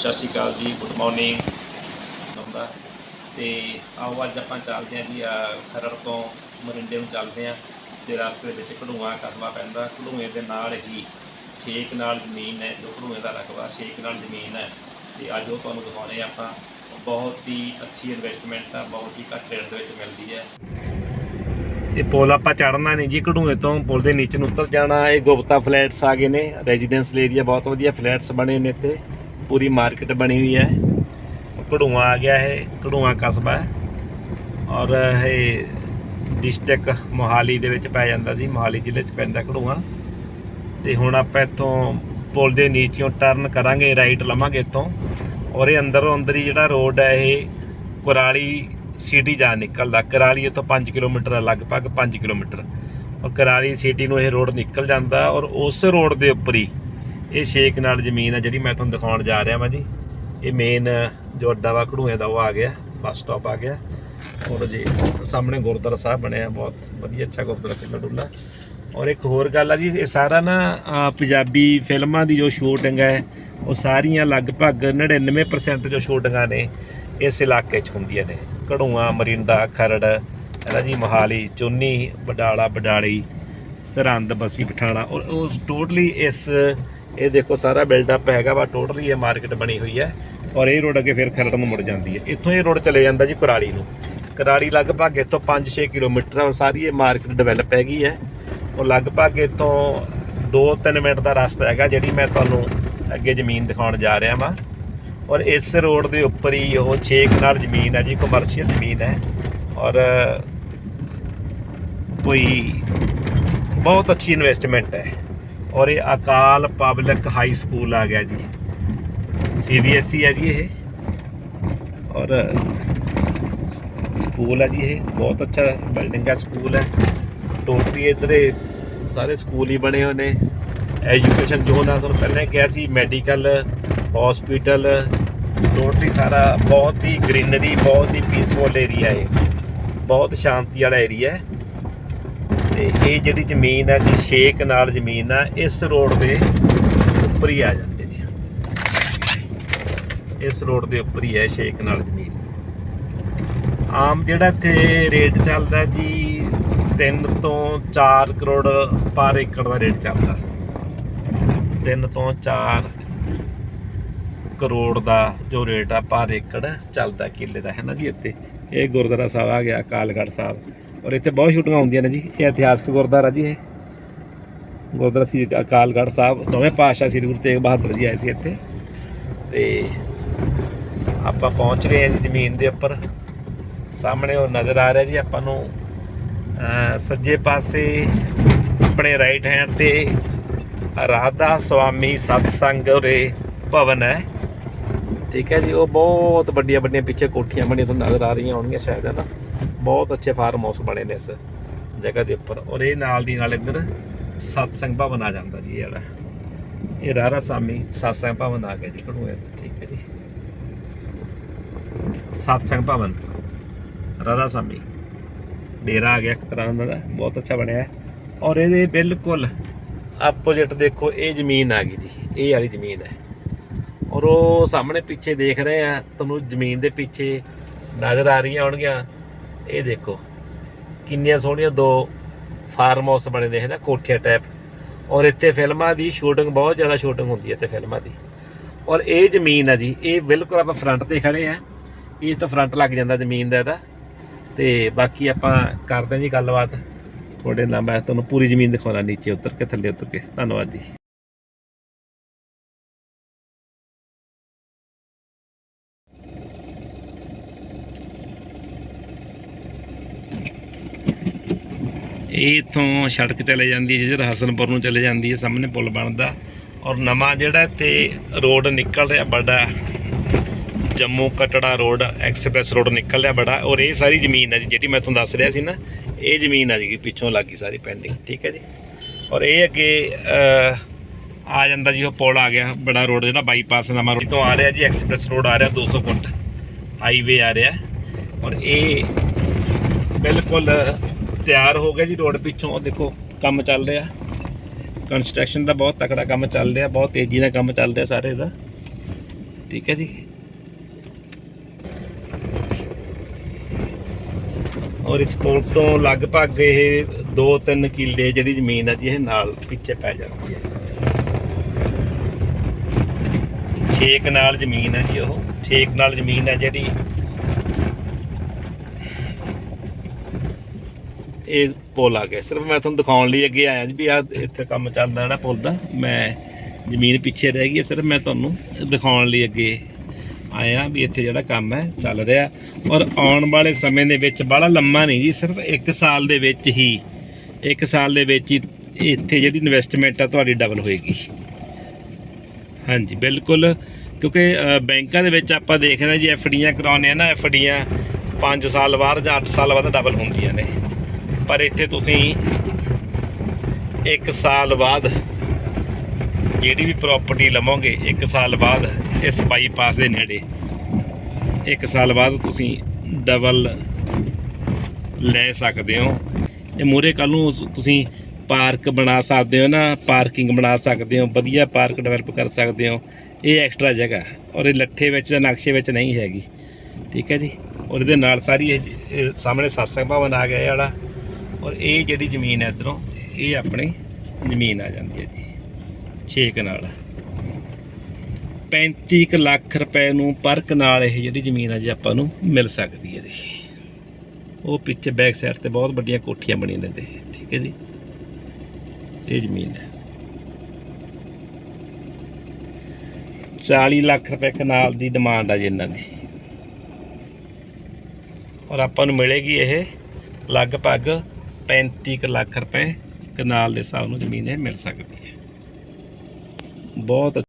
ਸਤਿ ਸ਼੍ਰੀ ਅਕਾਲ ਜੀ good morning ਹੁੰਦਾ ਤੇ ਆਓ ਅੱਜ ਆਪਾਂ ਚੱਲਦੇ ਹਾਂ ਜੀ ਖਰੜ ਤੋਂ ਮਰਿੰਡੇ ਨੂੰ ਚੱਲਦੇ ਹਾਂ। ਤੇ ਰਸਤੇ ਦੇ ਵਿੱਚ ਘੜੂਆ ਕਸਬਾ ਪੈਂਦਾ। ਘੜੂਏ ਦੇ ਨਾਲ ਹੀ ਛੇ ਕਨਾਲ ਜ਼ਮੀਨ ਹੈ, ਜੋ ਘੜੂਏ ਦਾ ਰਕਬਾ ਛੇ ਕਨਾਲ ਜ਼ਮੀਨ ਹੈ। ਤੇ ਅੱਜ ਉਹ ਤੁਹਾਨੂੰ ਦਿਖਾਉਣੇ ਆਪਾਂ। ਬਹੁਤ ਹੀ ਅੱਛੀ ਇਨਵੈਸਟਮੈਂਟ ਆ, ਬਹੁਤ ਹੀ ਘੱਟ ਰੇਟ ਦੇ ਵਿੱਚ ਮਿਲਦੀ ਹੈ। ਇਹ ਪੁਲ ਆਪਾਂ ਚੜਨਾ ਨਹੀਂ ਜੀ, ਘੜੂਏ ਤੋਂ ਪੁਲ ਦੇ ਨੀਚੇ ਨੂੰ ਉਤਰ ਜਾਣਾ। ਇਹ ਗੁਪਤਾ ਫਲੈਟਸ ਆ ਗਏ ਨੇ ਰੈਜ਼ੀਡੈਂਸ਼ੀਅਲ ਏਰੀਆ ਬਹੁਤ ਵਧੀਆ ਫਲੈਟਸ ਬਣੇ ਨੇ ਇੱਥੇ। ਪੂਰੀ ਮਾਰਕੀਟ ਬਣੀ ਹੋਈ ਹੈ। ਘੜੂਆ ਆ ਗਿਆ ਹੈ ਘੜੂਆ ਕਸਬਾ ਹੈ। ਔਰ ਇਹ ਡਿਸਟ੍ਰਿਕਟ ਮੋਹਾਲੀ ਦੇ ਵਿੱਚ ਪੈ ਜਾਂਦਾ ਸੀ ਮੋਹਾਲੀ ਜ਼ਿਲ੍ਹੇ 'ਚ ਪੈਂਦਾ ਘੜੂਆ। ਤੇ ਹੁਣ ਆਪਾਂ ਇੱਥੋਂ ਪੁਲ ਦੇ ਨੀਚਿਓਂ ਟਰਨ ਕਰਾਂਗੇ ਰਾਈਟ ਲਵਾਂਗੇ ਇੱਥੋਂ। ਔਰ ਇਹ ਅੰਦਰੋਂ ਅੰਦਰ ਹੀ ਜਿਹੜਾ ਰੋਡ ਹੈ, ਇਹ ਕੁਰਾਲੀ ਸਿਟੀ ਜਾ ਨਿਕਲਦਾ। ਕੁਰਾਲੀ ਤੋਂ 5 ਕਿਲੋਮੀਟਰ ਹੈ, ਲਗਭਗ 5 ਕਿਲੋਮੀਟਰ। ਔਰ ਕੁਰਾਲੀ ਸਿਟੀ ਨੂੰ ਇਹ ਰੋਡ ਨਿਕਲ ਜਾਂਦਾ ਔਰ ਉਸ ਰੋਡ ਦੇ ਉੱਪਰ ਹੀ ਇਹ ਛੇਕ ਨਾਲ ਜ਼ਮੀਨ ਆ ਜਿਹੜੀ ਮੈਂ ਤੁਹਾਨੂੰ ਦਿਖਾਉਣ ਜਾ ਰਿਹਾ ਵਾਂ ਜੀ। ਇਹ ਮੇਨ ਜੋ ਅੱਡਾ ਵਾ ਘੜੂਏ ਦਾ, ਉਹ ਆ ਗਿਆ ਬੱਸ ਸਟਾਪ ਆ ਗਿਆ। ਔਰ ਜੀ, ਸਾਹਮਣੇ ਗੁਰਦੁਆਰਾ ਸਾਹਿਬ ਬਣਿਆ, ਬਹੁਤ ਵਧੀਆ, ਅੱਛਾ ਗੁਰਦੁਆਰਾ ਕਿਲਾ ਡੁੱਲਾ ਔਰ ਇੱਕ ਹੋਰ ਗੱਲ ਆ ਜੀ, ਇਹ ਸਾਰਾ ਨਾ ਪੰਜਾਬੀ ਫਿਲਮਾਂ ਦੀ ਜੋ ਸ਼ੂਟਿੰਗ ਹੈ, ਉਹ ਸਾਰੀਆਂ ਲਗਭਗ 99% ਜੋ ਸ਼ੂਟਿੰਗਾਂ ਨੇ, ਇਸ ਇਲਾਕੇ 'ਚ ਹੁੰਦੀਆਂ ਨੇ। ਘੜੂਆਂ, ਮਰਿੰਡਾ, ਖਰੜ, ਹੈ ਨਾ ਜੀ, ਮੋਹਾਲੀ, ਚੁੰਨੀ, ਬਡਾਲਾ, ਬਡਾਲੀ, ਸਰਹੰਦ, ਬਸੀ, ਪਠਾਣਾ। ਔਰ ਉਸ ਟੋਟਲੀ ਇਸ ਇਹ ਦੇਖੋ ਸਾਰਾ ਬਿਲਡਅਪ ਹੈਗਾ ਵਾ ਟੋਟਲੀ ਇਹ ਮਾਰਕੀਟ ਬਣੀ ਹੋਈ ਹੈ। ਔਰ ਇਹ ਰੋਡ ਅੱਗੇ ਫਿਰ ਖਰੜ ਨੂੰ ਮੁੜ ਜਾਂਦੀ ਹੈ। ਇੱਥੋਂ ਇਹ ਰੋਡ ਚਲੇ ਜਾਂਦਾ ਜੀ ਕੁਰਾਲੀ ਨੂੰ। ਕੁਰਾਲੀ ਲਗਭਗ ਇੱਥੋਂ 5-6 ਕਿਲੋਮੀਟਰ ਹੈ ਔਰ ਸਾਰੀ ਇਹ ਮਾਰਕੀਟ ਡਿਵੈਲਪ ਹੈਗੀ ਹੈ। ਔਰ ਲਗਭਗ ਇੱਥੋਂ 2-3 ਮਿੰਟ ਦਾ ਰਸਤਾ ਹੈਗਾ, ਜਿਹੜੀ ਮੈਂ ਤੁਹਾਨੂੰ ਅੱਗੇ ਜ਼ਮੀਨ ਦਿਖਾਉਣ ਜਾ ਰਿਹਾ ਵਾਂ। ਔਰ ਇਸ ਰੋਡ ਦੇ ਉੱਪਰ ਹੀ ਉਹ 6 ਕਨਾਲ ਜ਼ਮੀਨ ਹੈ ਜੀ ਕਮਰਸ਼ੀਅਲ ਜ਼ਮੀਨ ਹੈ। ਔਰ ਕੋਈ ਬਹੁਤ ਅੱਛੀ ਇਨਵੈਸਟਮੈਂਟ ਹੈ। ਔਰ ਇਹ ਅਕਾਲ ਪਬਲਿਕ ਹਾਈ ਸਕੂਲ ਆ ਗਿਆ ਜੀ। ਸੀਬੀਐਸਈ ਹੈ ਜੀ ਇਹ। ਔਰ ਸਕੂਲ ਹੈ ਜੀ ਇਹ। ਬਹੁਤ ਅੱਛਾ ਬਿਲਡਿੰਗ ਹੈ ਸਕੂਲ ਹੈ ਟੋਟਲੀ ਇੱਧਰ ਇਹ ਸਾਰੇ ਸਕੂਲ ਹੀ ਬਣੇ ਹੋਏ ਨੇ। ਐਜੂਕੇਸ਼ਨ ਜ਼ੋਨ ਆ ਤੁਹਾਨੂੰ ਪਹਿਲਾਂ ਕਿਹਾ ਸੀ ਮੈਡੀਕਲ ਹਸਪੀਟਲ ਟੋਟਲੀ ਸਾਰਾ ਬਹੁਤ ਹੀ ਗ੍ਰੀਨਰੀ ਬਹੁਤ ਹੀ ਪੀਸਫੁਲ ਏਰੀਆ ਹੈ ਬਹੁਤ ਸ਼ਾਂਤੀ ਵਾਲਾ ਏਰੀਆ ਹੈ ਇਹ ਜਿਹੜੀ ਜ਼ਮੀਨ ਹੈ, ਜੀ ਛੇਕ ਕਨਾਲ ਜ਼ਮੀਨ ਆ ਇਸ ਰੋਡ ਦੇ ਉੱਪਰ ਹੀ ਆ ਜਾਂਦੇ ਜੀ। ਇਸ ਰੋਡ ਦੇ ਉੱਪਰ ਹੀ ਹੈ ਛੇਕ ਕਨਾਲ ਜ਼ਮੀਨ। ਆਮ ਜਿਹੜਾ ਇੱਥੇ ਰੇਟ ਚੱਲਦਾ ਜੀ 3 ਤੋਂ 4 ਕਰੋੜ ਪਰ ਏਕੜ ਦਾ ਰੇਟ ਚੱਲਦਾ। 3 ਤੋਂ 4 ਕਰੋੜ ਦਾ ਜੋ ਰੇਟ ਆ, ਪਰ ਏਕੜ ਚੱਲਦਾ ਕਿੱਲੇ ਦਾ, ਹੈ ਨਾ ਜੀ ਇੱਥੇ। ਇਹ ਗੁਰਦੁਆਰਾ ਸਾਹਿਬ ਆ ਗਿਆ ਕਾਲਗੜ੍ਹ ਸਾਹਿਬ। ਔਰ ਇੱਥੇ ਬਹੁਤ ਸ਼ੂਟਿੰਗਾਂ ਹੁੰਦੀਆਂ ਨੇ ਜੀ, ਇਹ ਇਤਿਹਾਸਕ ਗੁਰਦੁਆਰਾ ਜੀ ਇਹ। ਗੁਰਦੁਆਰਾ ਸ੍ਰੀ ਅਕਾਲਗੜ੍ਹ ਸਾਹਿਬ, ਦੋਵੇਂ ਪਾਤਸ਼ਾਹ ਸ੍ਰੀ ਗੁਰੂ ਤੇਗ ਬਹਾਦਰ ਜੀ ਆਏ ਸੀ ਇੱਥੇ। ਤੇ ਆਪਾਂ ਪਹੁੰਚ ਰਹੇ ਹਾਂ ਜੀ ਜ਼ਮੀਨ ਦੇ ਉੱਪਰ। ਸਾਹਮਣੇ ਉਹ ਨਜ਼ਰ ਆ ਰਿਹਾ ਜੀ, ਆਪਾਂ ਨੂੰ ਸੱਜੇ ਪਾਸੇ ਆਪਣੇ ਰਾਈਟ ਹੈਂਡ ਤੇ ਰਾਧਾ ਸੁਆਮੀ ਸਤਸੰਗ ਉਰੇ ਭਵਨ ਹੈ। ਠੀਕ ਹੈ ਜੀ, ਉਹ ਬਹੁਤ ਵੱਡੀਆਂ ਵੱਡੀਆਂ ਪਿੱਛੇ ਕੋਠੀਆਂ ਬਣੀਆਂ ਤੁਹਾਨੂੰ ਨਜ਼ਰ ਆ ਰਹੀਆਂ ਹੋਣਗੀਆਂ ਸ਼ਾਇਦ, ਹੈ ਨਾ। ਬਹੁਤ ਅੱਛੇ ਫਾਰਮ ਹਾਊਸ ਬਣੇ ਨੇ ਇਸ ਜਗ੍ਹਾ ਦੇ ਉੱਪਰ। ਔਰ ਇਹ ਨਾਲ ਦੀ ਨਾਲ ਇੱਧਰ ਸਤਸੰਗ ਭਵਨ ਆ ਜਾਂਦਾ ਜੀ ਇਹ ਜਿਹੜਾ ਇਹ ਰਾਧਾ ਸਾਮੀ ਸਤਸੰਗ ਭਵਨ ਆ ਗਿਆ ਜੀ। ਘੜੂਏ ਠੀਕ ਹੈ ਜੀ। ਸਤਸੰਗ ਭਵਨ ਰਾਧਾ ਸਾਮੀ। ਡੇਰਾ ਆ ਗਿਆ ਇੱਕ ਤਰ੍ਹਾਂ ਦਾ, ਬਹੁਤ ਅੱਛਾ ਬਣਿਆ। ਔਰ ਇਹਦੇ ਬਿਲਕੁਲ ਆਪੋਜ਼ਿਟ ਦੇਖੋ, ਇਹ ਜ਼ਮੀਨ ਆ ਗਈ ਜੀ। ਇਹ ਵਾਲੀ ਜ਼ਮੀਨ ਹੈ। ਔਰ ਉਹ ਸਾਹਮਣੇ ਪਿੱਛੇ ਦੇਖ ਰਹੇ ਆ, ਤੁਹਾਨੂੰ ਜ਼ਮੀਨ ਦੇ ਪਿੱਛੇ ਨਜ਼ਰ ਆ ਰਹੀਆਂ ਹੋਣਗੀਆਂ। ਇਹ ਦੇਖੋ, ਕਿੰਨੀਆਂ ਸੋਹਣੀਆਂ ਦੋ ਫਾਰਮ ਹਾਊਸ ਬਣੇ ਨੇ ਹੈ ਨਾ ਕੋਠੀਆਂ ਟਾਈਪ ਔਰ ਇੱਥੇ ਫਿਲਮਾਂ ਦੀ ਸ਼ੂਟਿੰਗ ਬਹੁਤ ਜ਼ਿਆਦਾ ਸ਼ੂਟਿੰਗ ਹੁੰਦੀ ਹੈ ਇੱਥੇ ਫਿਲਮਾਂ ਦੀ। ਔਰ ਇਹ ਜ਼ਮੀਨ ਆ ਜੀ, ਇਹ ਬਿਲਕੁਲ ਆਪਾਂ ਫਰੰਟ ਤੇ ਖੜੇ ਆ। ਇਹ ਤਾਂ ਫਰੰਟ ਲੱਗ ਜਾਂਦਾ ਜ਼ਮੀਨ ਦਾ ਇਹਦਾ। ਤੇ ਬਾਕੀ ਆਪਾਂ ਕਰਦੇ ਹਾਂ ਜੀ ਗੱਲਬਾਤ। ਤੁਹਾਡੇ ਨਾਲ ਮੈਂ ਤੁਹਾਨੂੰ ਪੂਰੀ ਜ਼ਮੀਨ ਦਿਖਾਉਣਾ, ਨੀਚੇ, ਉਤਰ ਕੇ, ਥੱਲੇ, ਉਤਰ ਕੇ। ਧੰਨਵਾਦ ਜੀ। ਇਹ ਇਥੋਂ ਸੜਕ ਚਲੇ ਜਾਂਦੀ ਹੈ ਜਿੱਧਰ ਹਸਨਪੁਰ ਨੂੰ ਚਲੇ ਜਾਂਦੀ ਹੈ, ਸਾਹਮਣੇ ਪੁਲ ਬਣਦਾ। ਔਰ ਨਵਾਂ ਜਿਹੜਾ ਇੱਥੇ ਰੋਡ ਨਿਕਲ ਰਿਹਾ ਬੜਾ, Jammu Katra road, express road ਨਿਕਲ ਰਿਹਾ ਬੜਾ, ਔਰ ਇਹ ਸਾਰੀ ਜ਼ਮੀਨ ਹੈ ਜੀ, ਜਿਹੜੀ ਮੈਂ ਤੁਹਾਨੂੰ ਦੱਸ ਰਿਹਾ ਸੀ ਨਾ, ਇਹ ਜ਼ਮੀਨ ਆ ਜੀ, ਪਿੱਛੋਂ ਲੱਗੀ ਸਾਰੀ ਪੈਂਡਿੰਗ ਠੀਕ ਹੈ ਜੀ। ਔਰ ਇਹ ਅੱਗੇ ਆ ਜਾਂਦਾ ਜੀ, ਉਹ ਪੁਲ ਆ ਗਿਆ, ਬੜਾ ਰੋਡ ਜਿਹੜਾ ਬਾਈਪਾਸ ਨਵਾਂ ਰੋਡ ਤੋਂ ਆ ਰਿਹਾ ਜੀ, ਐਕਸਪ੍ਰੈਸ ਰੋਡ ਆ ਰਿਹਾ 200 ਫੁੱਟ ਹਾਈਵੇ ਆ ਰਿਹਾ। ਔਰ ਇਹ ਬਿਲਕੁਲ ਤਿਆਰ ਹੋ ਗਿਆ ਜੀ ਰੋਡ ਪਿੱਛੋਂ। ਉਹ ਦੇਖੋ, ਕੰਮ ਚੱਲ ਰਿਹਾ। ਕੰਸਟਰਕਸ਼ਨ ਦਾ ਬਹੁਤ ਤਕੜਾ ਕੰਮ ਚੱਲ ਰਿਹਾ, ਬਹੁਤ ਤੇਜ਼ੀ ਨਾਲ ਕੰਮ ਚੱਲ ਰਿਹਾ ਸਾਰੇ ਦਾ। ਠੀਕ ਹੈ ਜੀ। ਔਰ ਇਸ ਪੁਲ ਤੋਂ ਲਗਭਗ ਇਹ 2-3 ਕਿੱਲੇ ਜਿਹੜੀ ਜ਼ਮੀਨ ਹੈ ਜੀ, ਇਹ ਨਾਲ ਪਿੱਛੇ ਪੈ ਜਾਂਦੀ ਹੈ। ਛੇਕ ਕਨਾਲ ਜ਼ਮੀਨ ਹੈ ਜੀ ਉਹ। ਛੇਕ ਕਨਾਲ ਜ਼ਮੀਨ ਹੈ ਜਿਹੜੀ ਇਹ ਪੁਲ ਆ ਗਿਆ। ਸਿਰਫ ਮੈਂ ਤੁਹਾਨੂੰ ਦਿਖਾਉਣ ਲਈ ਅੱਗੇ ਆਇਆ ਜੀ ਵੀ ਆ ਇੱਥੇ ਕੰਮ ਚੱਲਦਾ ਜਿਹੜਾ ਪੁਲ ਦਾ। ਮੈਂ ਜ਼ਮੀਨ ਪਿੱਛੇ ਰਹਿ ਗਈ ਹੈ, ਸਿਰਫ ਮੈਂ ਤੁਹਾਨੂੰ ਦਿਖਾਉਣ ਲਈ ਅੱਗੇ ਆਇਆ ਵੀ ਇੱਥੇ ਜਿਹੜਾ ਕੰਮ ਹੈ ਚੱਲ ਰਿਹਾ। ਔਰ ਆਉਣ ਵਾਲੇ ਸਮੇਂ ਦੇ ਵਿੱਚ ਬੜਾ ਲੰਮਾ ਨਹੀਂ ਜੀ ਸਿਰਫ 1 ਸਾਲ ਦੇ ਵਿੱਚ ਹੀ 1 ਸਾਲ ਦੇ ਵਿੱਚ ਹੀ ਇੱਥੇ ਜਿਹੜੀ ਇਨਵੈਸਟਮੈਂਟ ਆ ਤੁਹਾਡੀ ਡਬਲ ਹੋਏਗੀ। ਹਾਂਜੀ ਬਿਲਕੁਲ। ਕਿਉਂਕਿ ਬੈਂਕਾਂ ਦੇ ਵਿੱਚ ਆਪਾਂ ਦੇਖਦੇ ਹਾਂ ਜੀ ਐਫਡੀਆਂ ਕਰਾਉਂਦੇ ਆ ਨਾ ਐਫਡੀਆਂ 5 ਸਾਲ ਬਾਅਦ ਜਾਂ 8 ਸਾਲ ਬਾਅਦ ਡਬਲ ਹੁੰਦੀਆਂ ਨੇ। ਪਰ ਇੱਥੇ ਤੁਸੀਂ 1 ਸਾਲ ਬਾਅਦ ਜਿਹੜੀ ਵੀ ਪ੍ਰਾਪਰਟੀ ਲਵੋਗੇ 1 ਸਾਲ ਬਾਅਦ ਇਸ ਬਾਈਪਾਸ ਦੇ ਨੇੜੇ 1 ਸਾਲ ਬਾਅਦ ਤੁਸੀਂ ਡਬਲ ਲੈ ਸਕਦੇ ਹੋ। ਇਹ ਮੂਰੇ ਕੱਲ ਨੂੰ ਤੁਸੀਂ ਪਾਰਕ ਬਣਾ ਸਕਦੇ ਹੋ ਨਾ, ਪਾਰਕਿੰਗ ਬਣਾ ਸਕਦੇ ਹੋ, ਵਧੀਆ ਪਾਰਕ ਡਿਵੈਲਪ ਕਰ ਸਕਦੇ ਹੋ। ਇਹ ਐਕਸਟਰਾ ਜਗ੍ਹਾ ਔਰ ਇਹ ਲੱਠੇ ਵਿੱਚ ਜਾਂ ਨਕਸ਼ੇ ਵਿੱਚ ਨਹੀਂ ਹੈਗੀ। ਠੀਕ ਹੈ ਜੀ? ਔਰ ਇਹਦੇ ਨਾਲ ਸਾਰੀ ਇਹ ਸਾਹਮਣੇ ਸਤਸੰਗ ਭਵਨ ਆ ਗਿਆ ਇਹ ਵਾਲਾ। ਔਰ ਇਹ ਜਿਹੜੀ ਜ਼ਮੀਨ ਹੈ ਇੱਧਰੋਂ, ਇਹ ਆਪਣੀ ਜ਼ਮੀਨ ਆ ਜਾਂਦੀ ਹੈ ਜੀ, ਛੇ ਕਨਾਲ। 35 ਕੁ ਲੱਖ ਰੁਪਏ ਨੂੰ ਪਰ ਕਨਾਲ ਇਹ ਜਿਹੜੀ ਜ਼ਮੀਨ ਆ ਜੀ ਆਪਾਂ ਨੂੰ ਮਿਲ ਸਕਦੀ ਹੈ ਜੀ। ਉਹ ਪਿੱਛੇ ਬੈਕ ਸਾਈਡ ਤੇ ਬਹੁਤ ਵੱਡੀਆਂ ਕੋਠੀਆਂ ਬਣੀਆਂ ਨੇ ਤੇ ਠੀਕ ਹੈ ਜੀ। ਇਹ ਜ਼ਮੀਨ ਹੈ। 40 ਲੱਖ ਰੁਪਏ ਕਨਾਲ ਦੀ ਡਿਮਾਂਡ ਆ ਜੀ ਇਹਨਾਂ ਦੀ। ਔਰ ਆਪਾਂ ਨੂੰ ਮਿਲੇਗੀ ਇਹ ਲਗਭਗ 35 ਕੁ ਲੱਖ ਰੁਪਏ ਕਨਾਲ ਦੇ ਹਿਸਾਬ ਨੂੰ ਜ਼ਮੀਨ ਇਹ ਮਿਲ ਸਕਦੀ ਹੈ। ਬਹੁਤ